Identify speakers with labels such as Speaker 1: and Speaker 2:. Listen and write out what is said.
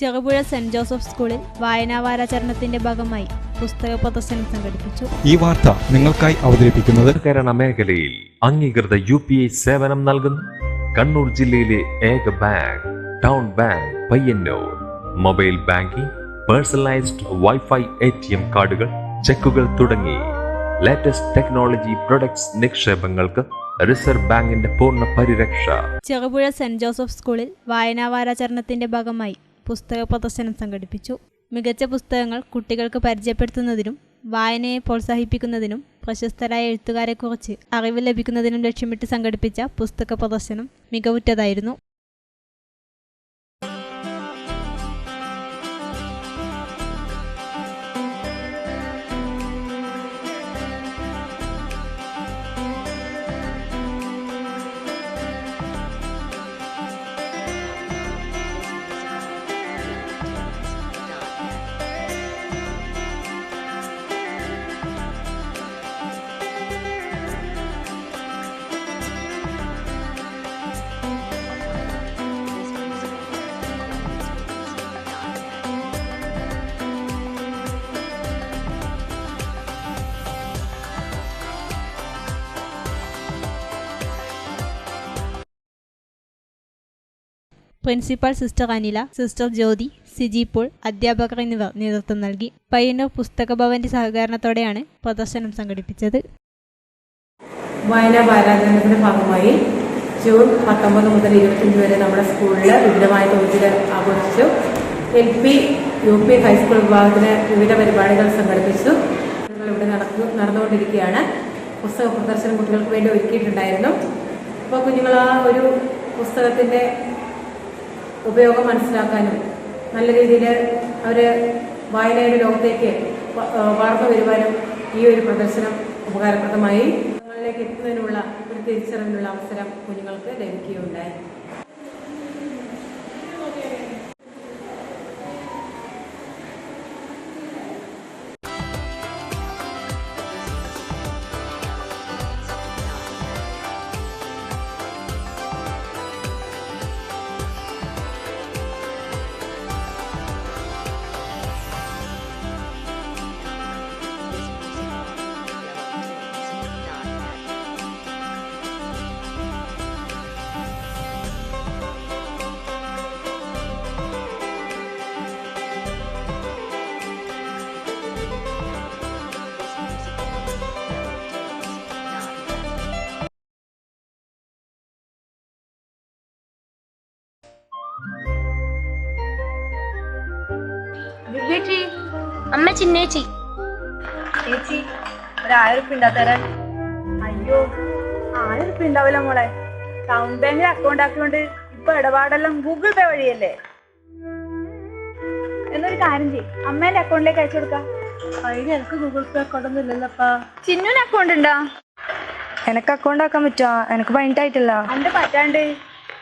Speaker 1: Cherupuzha saint Joseph സ്കൂളിൽ വായനാവാരാചരണത്തിന്റെ ഭാഗമായി പുസ്തക പ്രദർശനം സംഘടിപ്പിച്ചു.
Speaker 2: ഈ വാർത്ത നിങ്ങൾക്കായി അവതരിപ്പിക്കുന്നത്
Speaker 3: കേരള മേഖലയിൽ അംഗീകൃത യു പി ഐ സേവനം നൽകുന്നു. കണ്ണൂർ ജില്ലയിലെ ഏക bank town bank Payyanur. Mobile banking personalised wifi A T M കാർഡുകൾ ചെക്കുകൾ തുടങ്ങി. ലേറ്റസ്റ്റ് ടെക്നോളജി പ്രൊഡക്ട്സ് നിക്ഷേപങ്ങൾക്ക് റിസർവ് ബാങ്കിന്റെ പൂർണ പരിരക്ഷ.
Speaker 1: ചെറുപുഴ സെന്റ് ജോസഫ് സ്കൂളിൽ വായനാവാരാചരണത്തിന്റെ ഭാഗമായി പുസ്തക പ്രദർശനം സംഘടിപ്പിച്ചു. മികച്ച പുസ്തകങ്ങൾ കുട്ടികൾക്ക് പരിചയപ്പെടുത്തുന്നതിനും വായനയെ പ്രോത്സാഹിപ്പിക്കുന്നതിനും പ്രശസ്തരായ എഴുത്തുകാരെക്കുറിച്ച് അറിവ് ലഭിക്കുന്നതിനും ലക്ഷ്യമിട്ട് സംഘടിപ്പിച്ച പുസ്തക പ്രദർശനം മികവുറ്റതായിരുന്നു. Principal sister Anila sister Jyothi Siji Paul അധ്യാപകർ എന്നിവർ നേതൃത്വം നൽകി. പയ്യന്നൂർ പുസ്തകഭവന്റെ സഹകരണത്തോടെയാണ് പ്രദർശനം സംഘടിപ്പിച്ചത്.
Speaker 4: വായനാ വാരാചരണത്തിന്റെ ഭാഗമായി ജൂൺ പത്തൊമ്പത് മുതൽ ഇരുപത്തിയഞ്ച് വരെ നമ്മുടെ സ്കൂളിൽ വിവിധമായ തോതിൽ ആഘോഷിച്ചു. L P U P high school വിഭാഗത്തിന് വിവിധ പരിപാടികൾ സംഘടിപ്പിച്ചു. ഇവിടെ നടന്നു നടന്നുകൊണ്ടിരിക്കുകയാണ്. പുസ്തക പ്രദർശനം കുട്ടികൾക്ക് വേണ്ടി ഒരുക്കിയിട്ടുണ്ടായിരുന്നു. അപ്പോൾ കുഞ്ഞുങ്ങൾ ആ ഒരു പുസ്തകത്തിന്റെ ഉപയോഗം മനസ്സിലാക്കാനും നല്ല രീതിയിൽ അവർ വായനയുടെ ലോകത്തേക്ക് വളർന്നു വരുവാനും ഈ ഒരു പ്രദർശനം ഉപകാരപ്രദമായി. ഞങ്ങളിലേക്ക് എത്തുന്നതിനുള്ള ഒരു തിരിച്ചറിവിനുള്ള അവസരം കുഞ്ഞുങ്ങൾക്ക് ലഭിക്കുകയുണ്ടായി.
Speaker 5: ചേച്ചി അമ്മ ചിന്നേച്ചി.
Speaker 6: ചേച്ചി ഒരു ആയിരം ഉണ്ടാ തരാൻ അയ്യോ ആയിരം ഉറുപ്പ ഉണ്ടാവില്ല മോളെ ടൗൺ ബാങ്കിൽ അക്കൗണ്ട് ആക്കിയോണ്ട് ഇപ്പൊ ഇടപാടെല്ലാം ഗൂഗിൾ പേ വഴിയല്ലേ? എന്നൊരു കാര്യം ചെയ്യും. അമ്മേന്റെ അക്കൗണ്ടിലേക്ക് അയച്ചു കൊടുക്കാം. അതിന് എനിക്ക് ഗൂഗിൾ പേ അക്കൗണ്ട് ഒന്നും ഇല്ലല്ലപ്പാ ചിന്നുവിന് അക്കൗണ്ട് ഉണ്ടോ?
Speaker 7: എനക്ക് അക്കൗണ്ട് ആക്കാൻ പറ്റുമോ എനക്ക് ആയിട്ടില്ല.
Speaker 6: അന്റെ പറ്റാണ്ട്.